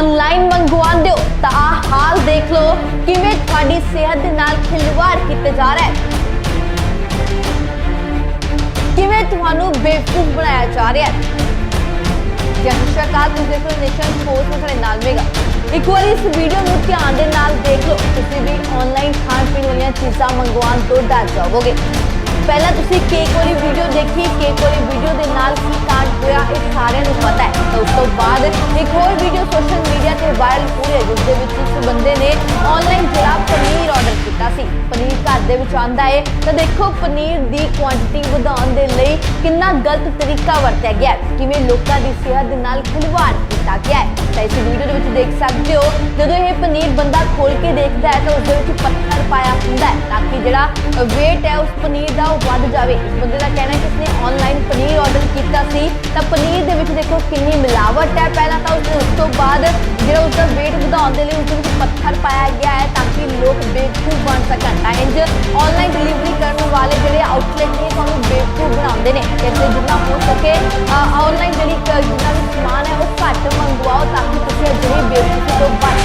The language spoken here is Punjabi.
ਆਨਲਾਈਨ ਮੰਗਵਾਉਂਦੇ ਹੋ ਤਾਂ ਆ ਹਾਲ ਦੇਖ ਲਓ, ਕਿਵੇਂ ਤੁਹਾਡੀ ਸਿਹਤ ਦੇ ਨਾਲ ਖਿਲਵਾੜ ਕੀਤਾ ਜਾ ਰਿਹਾ ਹੈ। ਕਿਵੇਂ ਤੁਹਾਨੂੰ ਬੇਵਕੂਫ ਬਣਾਇਆ ਜਾ ਰਿਹਾ ਹੈ। ਜਨਸ਼ਾ ਤੁਸੀਂ ਦੇਖ ਰਹੇ ਨੇਸ਼ਨ ਸਪੋਰਟਸ ਵਿੱਚ ਨਾਲ ਮੇਗਾ ਇੱਕ ਵਾਰ ਇਸ ਵੀਡੀਓ ਨੂੰ ਧਿਆਨ ਦੇ ਨਾਲ ਦੇਖ ਲਓ, ਤੁਸੀਂ ਵੀ ਆਨਲਾਈਨ ਖਾਣ ਪੀਣ ਵਾਲੀਆਂ ਚੀਜ਼ਾਂ ਮੰਗਵਾਉਣ ਤੋਂ ਡਰ ਜਾਓਗੇ ਪਹਿਲਾਂ ਤੁਸੀਂ ਕੇਕ ਵਾਲੀ ਵੀਡੀਓ ਦੇਖੀ, ਕੇਕ ਵਾਲੀ ਵੀਡੀਓ ਦੇ ਨਾਲ ਹੋਇਆ ਇਹ ਸਾਰਿਆਂ ਨੂੰ ਪਤਾ ਹੈ। ਤਾਂ ਉਸ ਤੋਂ ਬਾਅਦ ਇੱਕ ਹੋਰ ਵੀਡੀਓ ਸੋਸ਼ਲ ਮੀਡੀਆ ਤੇ ਵਾਇਰਲ ਹੋਈ ਹੈ ਜਿਸ ਦੇ ਵਿੱਚ ਇਸ ਬੰਦੇ ਨੇ ਆਨਲਾਈਨ ਜਿਹੜਾ ਪਨੀਰ ਆਰਡਰ ਕੀਤਾ ਸੀ। ਪਨੀਰ ਘਰ ਦੇ ਵਿੱਚ ਆਂਦਾ ਹੈ ਤਾਂ ਦੇਖੋ, ਪਨੀਰ ਦੀ ਕੁਆਂਟੀਟੀ ਵਧਾਉਣ ਦੇ ਲਈ ਕਿੰਨਾ ਗਲਤ ਤਰੀਕਾ ਵਰਤਿਆ ਗਿਆ ਹੈ। ਕਿਵੇਂ ਲੋਕਾਂ ਦੀ ਸਿਹਤ ਦੇ ਨਾਲ ਖਿਲਵਾੜ ਕੀਤਾ ਗਿਆ ਹੈ। ਤਾਂ ਇਸ ਵੀਡੀਓ ਦੇ ਵਿੱਚ ਦੇਖ ਸਕਦੇ ਹੋ, ਜਦੋਂ ਇਹ ਪਨੀਰ ਬੰਦਾ ਖੋਲ ਕੇ ਦੇਖਦਾ ਹੈ ਤਾਂ ਉਸ ਦੇ ਵਿੱਚ ਪੱਥਰ ਪਾਇਆ ਹੁੰਦਾ ਹੈ ਤਾਂ ਕਿ ਜਿਹੜਾ weight ਹੈ ਉਸ ਪਨੀਰ ਦਾ ਉਹ ਵੱਧ ਜਾਵੇ। ਇਸ ਬੰਦੇ ਦਾ ਕਹਿਣਾ ਹੈ ਕਿ ਉਸਨੇ ਸੀ, ਤਾਂ ਪਨੀਰ ਦੇ ਵਿੱਚ ਦੇਖੋ ਕਿੰਨੀ ਮਿਲਾਵਟ ਹੈ। ਪਹਿਲਾਂ ਤਾਂ ਉਸ ਉਸ ਤੋਂ ਬਾਅਦ ਜਿਹੜਾ ਉਸ ਦਾ weight ਵਧਾਉਣ ਦੇ ਲਈ ਉਸ ਵਿੱਚ ਪੱਥਰ ਪਾਇਆ ਗਿਆ ਹੈ ਤਾਂ ਕਿ ਲੋਕ ਬੇਵਕੂਫ ਬਣ ਸਕਣ। ਤਾਂ ਇੰਜ ਆਨਲਾਈਨ ਡਿਲੀਵਰੀ ਕਰਨ ਵਾਲੇ ਜਿਹੜੇ ਆਊਟਲੈਟ ਨੇ, ਤੁਹਾਨੂੰ ਬੇਵਕੂਫ ਬਣਾਉਂਦੇ ਨੇ। ਕਹਿੰਦੇ ਜਿੰਨਾ ਹੋ ਸਕੇ ਆਨਲਾਈਨ ਜਿਹੜੀ ਕ- ਜਿੰਨਾ ਵੀ ਸਮਾਨ ਹੈ, ਉਹ ਘੱਟ ਮੰਗਵਾਓ ਤਾਂ ਕਿ ਤੁਸੀਂ ਅਜਿਹੀ ਬੇਵਕੂਫੀ ਤੋਂ